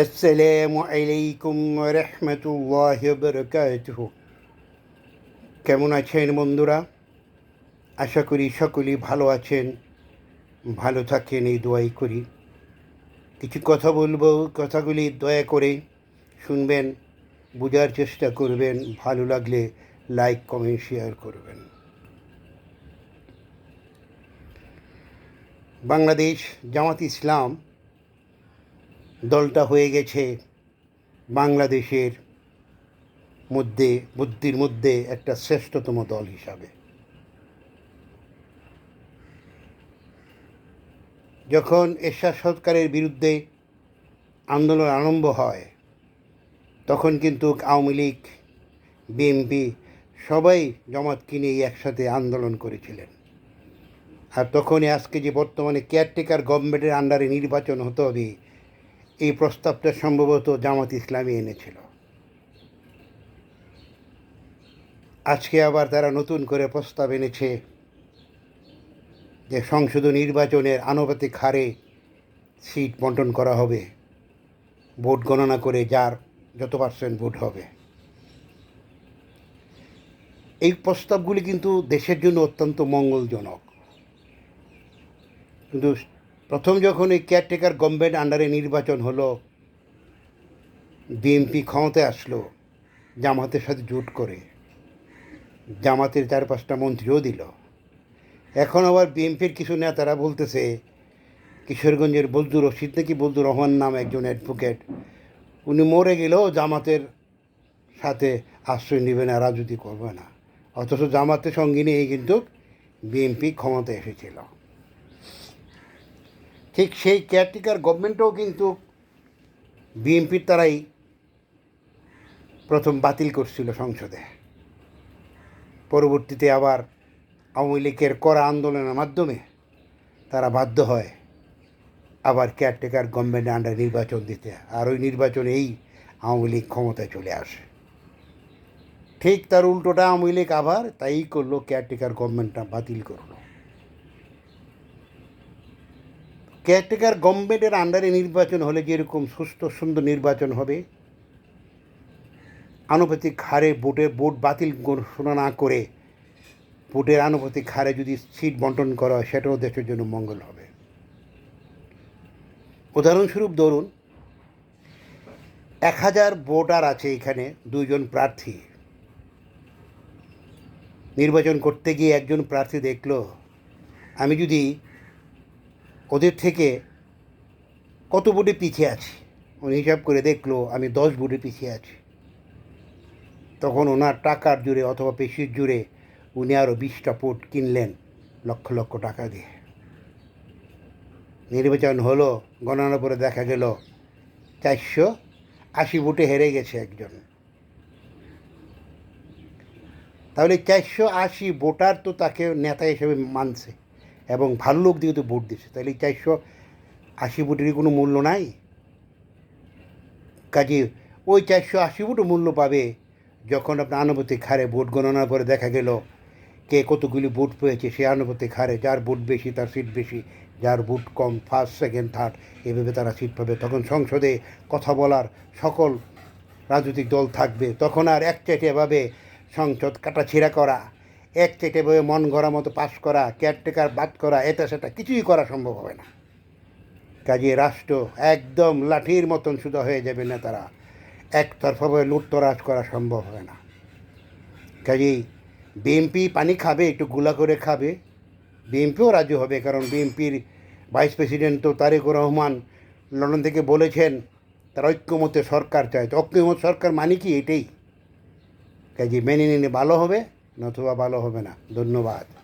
আসসালামু আলাইকুম রহমতুল্লাহ বরকাতুহ কেমন আছেন বন্ধুরা? আশা করি সকলেই ভালো আছেন, ভালো থাকেন, এই দোয়াই করি। কিছু কথা বলব, কথাগুলি দয়া করে শুনবেন, বোঝার চেষ্টা করবেন, ভালো লাগলে লাইক কমেন্ট শেয়ার করবেন। বাংলাদেশ জামাত ইসলাম দলটা হয়ে গেছে বাংলাদেশের মধ্যে, বুদ্ধির মধ্যে একটা শ্রেষ্ঠতম দল হিসাবে। যখন এরশাদ সরকারের বিরুদ্ধে আন্দোলন আরম্ভ হয়, তখন কিন্তু আওয়ামী লীগ, বিএনপি সবাই জমাতকে নিয়ে একসাথে আন্দোলন করেছিলেন। আর তখনই আজকে যে বর্তমানে কেয়ারটেকার গভর্নমেন্টের আন্ডারে নির্বাচন হতে হবে এই প্রস্তাবটা সম্ভবত জামাত ইসলামী এনেছিল। আজকে আবার তারা নতুন করে প্রস্তাব এনেছে যে সংসদ নির্বাচনের আনুপাতিক হারে সিট বন্টন করা হবে, ভোট গণনা করে যার যত পার্সেন্ট ভোট হবে। এই প্রস্তাবগুলি কিন্তু দেশের জন্য অত্যন্ত মঙ্গলজনক। কিন্তু প্রথম যখন এই কেয়ারটেকার গভর্নমেন্ট আন্ডারে নির্বাচন হলো বিএনপি ক্ষমতায় আসলো, জামাতের সাথে জোট করে, জামাতের চার পাঁচটা মন্ত্রীও দিল। এখন আবার বিএনপির কিছু নেতারা বলতেছে, কিশোরগঞ্জের বজদুর রশিদ নাকি বজদুর রহমান নাম একজন অ্যাডভোকেট উনি মরে গেলেও জামাতের সাথে আশ্রয় নেবে না, রাজনীতি করবে না। অথচ জামাতের সঙ্গে নিয়ে কিন্তু বিএনপি ক্ষমতায় এসেছিল। ঠিক সেই কেয়ারটেকার গভর্নমেন্টও কিন্তু বিএনপির তারাই প্রথম বাতিল করছিল সংসদে। পরবর্তীতে আবার আওয়ামী লীগের করা আন্দোলনের মাধ্যমে তারা বাধ্য হয় আবার কেয়ারটেকার গভর্নমেন্ট আন্ডার নির্বাচন দিতে। আর ওই নির্বাচনে এই আওয়ামী লীগ ক্ষমতায় চলে আসে। ঠিক তার উল্টোটা আওয়ামী লীগ আবার তাই করল কেয়ারটেকার গভর্নমেন্টটা বাতিল করল। কেয়ারটেকার গভর্নমেন্টের আন্ডারে নির্বাচন হলে যেরকম সুস্থ, সুন্দর নির্বাচন হবে? আনুপাতিক হারে ভোটের ভোট বাতিল ঘোষণা না করে ভোটের আনুপাতিক হারে যদি সিট বন্টন করা হয়, সেটাও দেশের জন্য মঙ্গল হবে। উদাহরণস্বরূপ ধরুন, এক হাজার ভোটার আছে এখানে, দুইজন প্রার্থী। নির্বাচন করতে গিয়ে একজন প্রার্থী দেখল, আমি যদি ওদের থেকে কত বুটে পিছিয়ে আছি? উনি হিসাব করে দেখল, আমি দশ বুটে পিছিয়ে আছি। তখন ওনার টাকার জুড়ে অথবা পেশির জুড়ে উনি আরও বিশটা ফুট কিনলেন, লক্ষ লক্ষ টাকা দিয়ে। নির্বাচন হলো, গণনা করে দেখা গেল, চারশো আশি বুটে হেরে গেছে একজন। তাহলে চারশো আশি ভোটার তো তাকে নেতা হিসেবে মানছে। এবং ভালো লোক দিয়ে তো ভোট দিচ্ছে তাহলে চারশো আশি ভোটেরই কোনো মূল্য নাই? কাজে ওই চারশো আশি ভোটও মূল্য পাবে যখন আপনার আনুপাতিক হারে ভোট গণনা করে দেখা গেল কে কতগুলি ভোট পেয়েছে সে আনুপাতিক হারে, যার ভোট বেশি, তার সিট বেশি, যার ভোট কম ফার্স্ট সেকেন্ড থার্ড এভাবে তারা সিট পাবে। তখন সংসদে কথা বলার সকল রাজনৈতিক দল থাকবে। তখন আর এক এভাবে সংসদ কাটাছিড়া করা এক চেটেভাবে মন গড়া মতো পাশ করা কেয়ারটেকার বাদ করা, এটা সেটা কিছুই করা সম্ভব হবে না। কাজে রাষ্ট্র একদম লাঠির মতন সুদা হয়ে যাবে না তারা একতরফাভাবে লুটতরাজ করা সম্ভব হবে না। কাজেই বিএনপি পানি খাবে, একটু গুলা করে খাবে। বিএনপিও রাজি হবে, কারণ বিএনপির ভাইস প্রেসিডেন্ট তো তারেকুর রহমান লন্ডন থেকে বলেছেন, তার ঐক্যমতে সরকার চায়। তো ঐক্যমত সরকার মানে কি? এটাই। কাজে মেনে নিলে ভালো হবে। নতুবা ভালো হবে না। ধন্যবাদ।